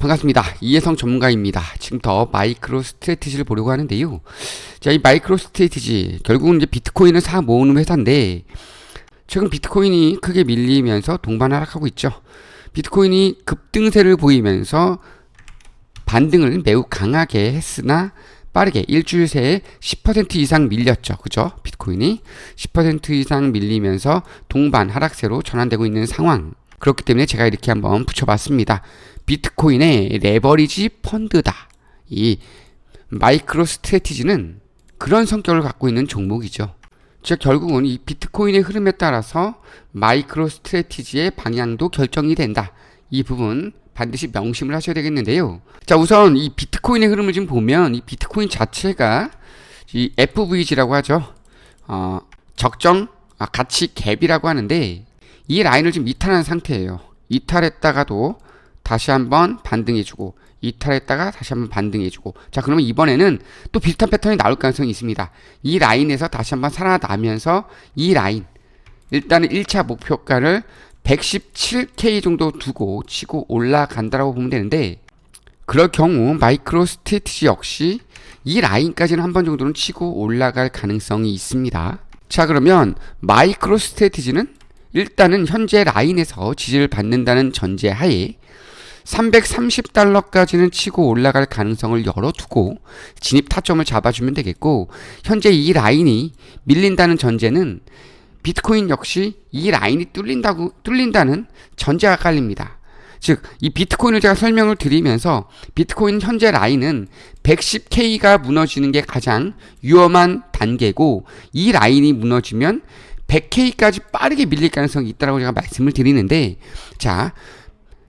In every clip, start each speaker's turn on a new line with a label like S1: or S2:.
S1: 반갑습니다. 이혜성 전문가입니다. 지금부터 마이크로 스트레티지를 보려고 하는데요. 자, 이 마이크로 스트레티지, 결국은 이제 비트코인을 사 모으는 회사인데, 최근 비트코인이 크게 밀리면서 동반 하락하고 있죠. 비트코인이 급등세를 보이면서 반등을 매우 강하게 했으나 빠르게 일주일 새에 10% 이상 밀렸죠. 그죠? 비트코인이 10% 이상 밀리면서 동반 하락세로 전환되고 있는 상황. 그렇기 때문에 제가 이렇게 한번 붙여봤습니다. 비트코인의 레버리지 펀드다. 이 마이크로 스트레티지는 그런 성격을 갖고 있는 종목이죠. 즉 결국은 이 비트코인의 흐름에 따라서 마이크로 스트레티지의 방향도 결정이 된다. 이 부분 반드시 명심을 하셔야 되겠는데요. 자, 우선 이 비트코인의 흐름을 좀 보면 이 비트코인 자체가 이 FVG라고 하죠. 어, 적정 아, 가치 갭이라고 하는데 이 라인을 지금 이탈한 상태예요. 이탈했다가도 다시 한번 반등해주고 이탈했다가 다시 한번 반등해주고 자 그러면 이번에는 또 비슷한 패턴이 나올 가능성이 있습니다. 이 라인에서 다시 한번 살아나면서 이 라인 일단은 1차 목표가를 117K 정도 두고 치고 올라간다라고 보면 되는데 그럴 경우 마이크로 스테이티지 역시 이 라인까지는 한 번 정도는 치고 올라갈 가능성이 있습니다. 자 그러면 마이크로 스테이티지는 일단은 현재 라인에서 지지를 받는다는 전제 하에 330달러까지는 치고 올라갈 가능성을 열어두고 진입 타점을 잡아주면 되겠고 현재 이 라인이 밀린다는 전제는 비트코인 역시 이 라인이 뚫린다고 뚫린다는 전제가 깔립니다. 즉, 이 비트코인을 제가 설명을 드리면서 비트코인 현재 라인은 110K가 무너지는 게 가장 위험한 단계고 이 라인이 무너지면 100K까지 빠르게 밀릴 가능성이 있다고 제가 말씀을 드리는데 자,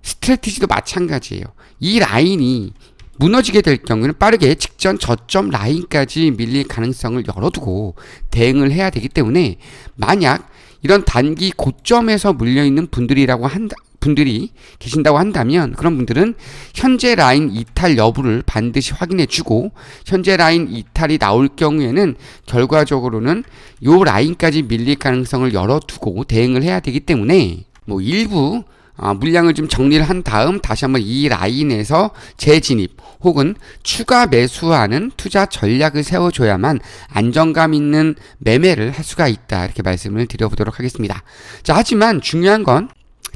S1: 스트레티지도 마찬가지예요. 이 라인이 무너지게 될 경우에는 빠르게 직전 저점 라인까지 밀릴 가능성을 열어두고 대응을 해야 되기 때문에 만약 이런 단기 고점에서 물려 있는 분들이라고 한다 분들이 계신다고 한다면 그런 분들은 현재 라인 이탈 여부를 반드시 확인해 주고 현재 라인 이탈이 나올 경우에는 결과적으로는 요 라인까지 밀릴 가능성을 열어두고 대응을 해야 되기 때문에 뭐 일부 어, 물량을 좀 정리를 한 다음 다시 한번 이 라인에서 재진입 혹은 추가 매수하는 투자 전략을 세워줘야만 안정감 있는 매매를 할 수가 있다 이렇게 말씀을 드려보도록 하겠습니다. 자 하지만 중요한 건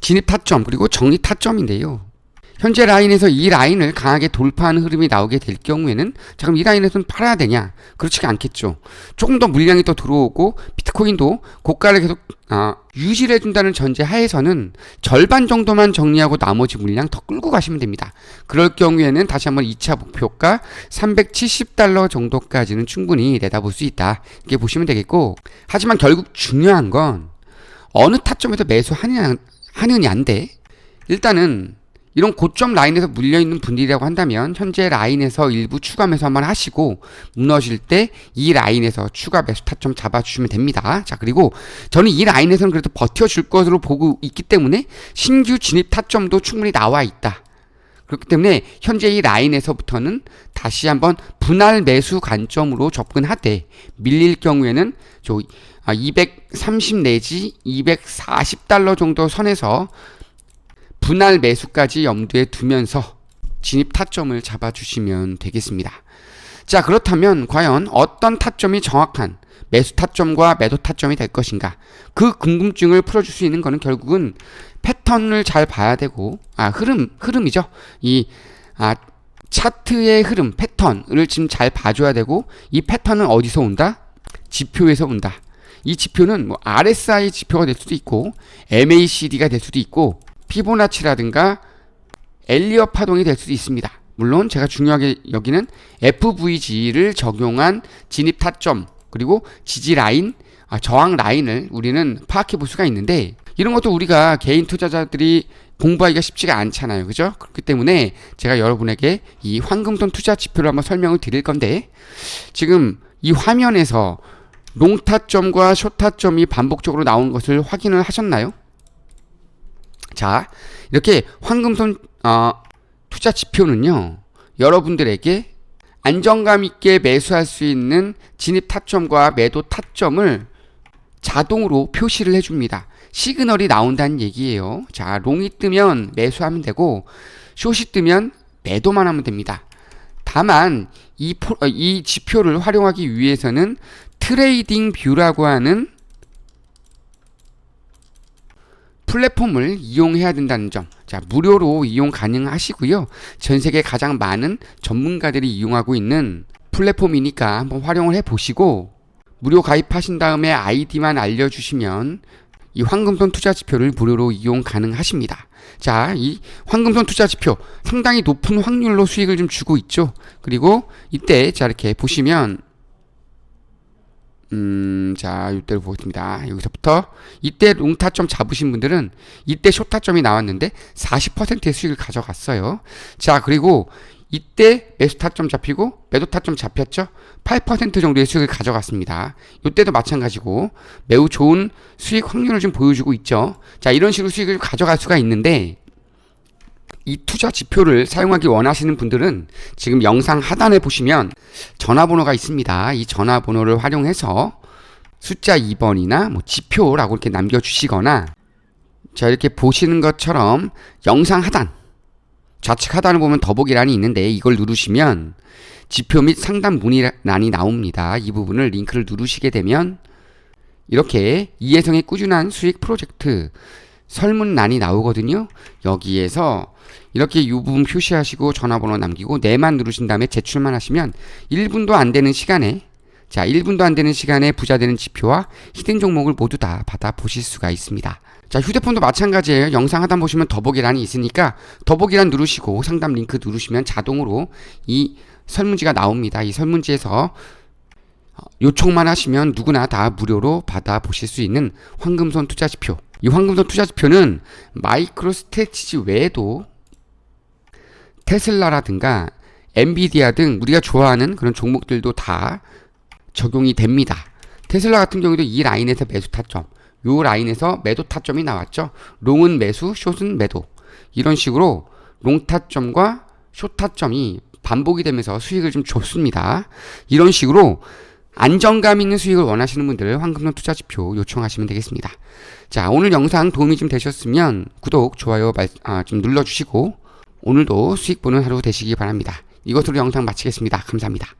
S1: 진입 타점 그리고 정리 타점인데요. 현재 라인에서 이 라인을 강하게 돌파하는 흐름이 나오게 될 경우에는 자 그럼 이 라인에서는 팔아야 되냐? 그렇지가 않겠죠. 조금 더 물량이 더 들어오고 비트코인도 고가를 계속 아, 유지를 해준다는 전제 하에서는 절반 정도만 정리하고 나머지 물량 더 끌고 가시면 됩니다. 그럴 경우에는 다시 한번 2차 목표가 370달러 정도까지는 충분히 내다볼 수 있다. 이렇게 보시면 되겠고 하지만 결국 중요한 건 어느 타점에서 매수하느냐 하느냐인데 일단은 이런 고점 라인에서 물려 있는 분들이라고 한다면 현재 라인에서 일부 추가 매수 한번 하시고 무너질 때 이 라인에서 추가 매수 타점 잡아주시면 됩니다. 자 그리고 저는 이 라인에서는 그래도 버텨줄 것으로 보고 있기 때문에 신규 진입 타점도 충분히 나와 있다. 그렇기 때문에 현재 이 라인에서부터는 다시 한번 분할 매수 관점으로 접근하되 밀릴 경우에는 저 230 내지 240달러 정도 선에서 분할 매수까지 염두에 두면서 진입 타점을 잡아주시면 되겠습니다. 자, 그렇다면 과연 어떤 타점이 정확한 매수 타점과 매도 타점이 될 것인가? 그 궁금증을 풀어줄 수 있는 것은 결국은 패턴을 잘 봐야 되고, 아, 흐름, 흐름이죠. 이, 아, 차트의 흐름, 패턴을 지금 잘 봐줘야 되고, 이 패턴은 어디서 온다? 지표에서 온다. 이 지표는 뭐 RSI 지표가 될 수도 있고, MACD가 될 수도 있고, 피보나치라든가 엘리어 파동이 될 수도 있습니다. 물론 제가 중요하게 여기는 FVG를 적용한 진입 타점 그리고 지지 라인, 아, 저항 라인을 우리는 파악해 볼 수가 있는데 이런 것도 우리가 개인 투자자들이 공부하기가 쉽지가 않잖아요. 그죠? 그렇기 때문에 제가 여러분에게 이 황금손 투자 지표를 한번 설명을 드릴 건데 지금 이 화면에서 롱타점과 숏타점이 반복적으로 나온 것을 확인을 하셨나요? 자, 이렇게 황금손 어, 투자 지표는요. 여러분들에게 안정감 있게 매수할 수 있는 진입 타점과 매도 타점을 자동으로 표시를 해줍니다. 시그널이 나온다는 얘기예요. 자, 롱이 뜨면 매수하면 되고, 숏이 뜨면 매도만 하면 됩니다. 다만 이, 포, 어, 이 지표를 활용하기 위해서는 트레이딩 뷰라고 하는 플랫폼을 이용해야 된다는 점. 자, 무료로 이용 가능하시고요. 전 세계 가장 많은 전문가들이 이용하고 있는 플랫폼이니까 한번 활용을 해 보시고 무료 가입하신 다음에 아이디만 알려주시면 이 황금손 투자 지표를 무료로 이용 가능하십니다. 자, 이 황금손 투자 지표 상당히 높은 확률로 수익을 좀 주고 있죠. 그리고 이때 자 이렇게 보시면 음, 자, 이때를 보겠습니다. 여기서부터 이때 롱타점 잡으신 분들은 이때 쇼타점이 나왔는데 40%의 수익을 가져갔어요. 자, 그리고 이때 매수 타점 잡히고 매도 타점 잡혔죠? 8% 정도의 수익을 가져갔습니다. 이때도 마찬가지고 매우 좋은 수익 확률을 좀 보여주고 있죠. 자, 이런 식으로 수익을 가져갈 수가 있는데 이 투자 지표를 사용하기 원하시는 분들은 지금 영상 하단에 보시면 전화번호가 있습니다. 이 전화번호를 활용해서 숫자 2번이나 뭐 지표라고 이렇게 남겨주시거나 자 이렇게 보시는 것처럼 영상 하단 좌측 하단을 보면 더보기란이 있는데 이걸 누르시면 지표 및 상담 문의란이 나옵니다. 이 부분을 링크를 누르시게 되면 이렇게 이해성의 꾸준한 수익 프로젝트 설문란이 나오거든요. 여기에서 이렇게 이 부분 표시하시고 전화번호 남기고 네만 누르신 다음에 제출만 하시면 1분도 안 되는 시간에 자 1분도 안 되는 시간에 부자 되는 지표와 히든 종목을 모두 다 받아 보실 수가 있습니다. 자 휴대폰도 마찬가지예요. 영상 하단 보시면 더보기란이 있으니까 더보기란 누르시고 상담 링크 누르시면 자동으로 이 설문지가 나옵니다. 이 설문지에서 요청만 하시면 누구나 다 무료로 받아 보실 수 있는 황금손 투자 지표. 이 황금손 투자 지표는 마이크로 스트레치지 외에도 테슬라라든가 엔비디아 등 우리가 좋아하는 그런 종목들도 다 적용이 됩니다. 테슬라 같은 경우도 이 라인에서 매수 타점, 요 라인에서 매도 타점이 나왔죠. 롱은 매수, 숏은 매도. 이런 식으로 롱 타점과 숏 타점이 반복이 되면서 수익을 좀 줬습니다. 이런 식으로 안정감 있는 수익을 원하시는 분들 황금손 투자 지표 요청하시면 되겠습니다. 자, 오늘 영상 도움이 좀 되셨으면 구독, 좋아요 말, 아, 좀 눌러주시고 오늘도 수익 보는 하루 되시기 바랍니다. 이것으로 영상 마치겠습니다. 감사합니다.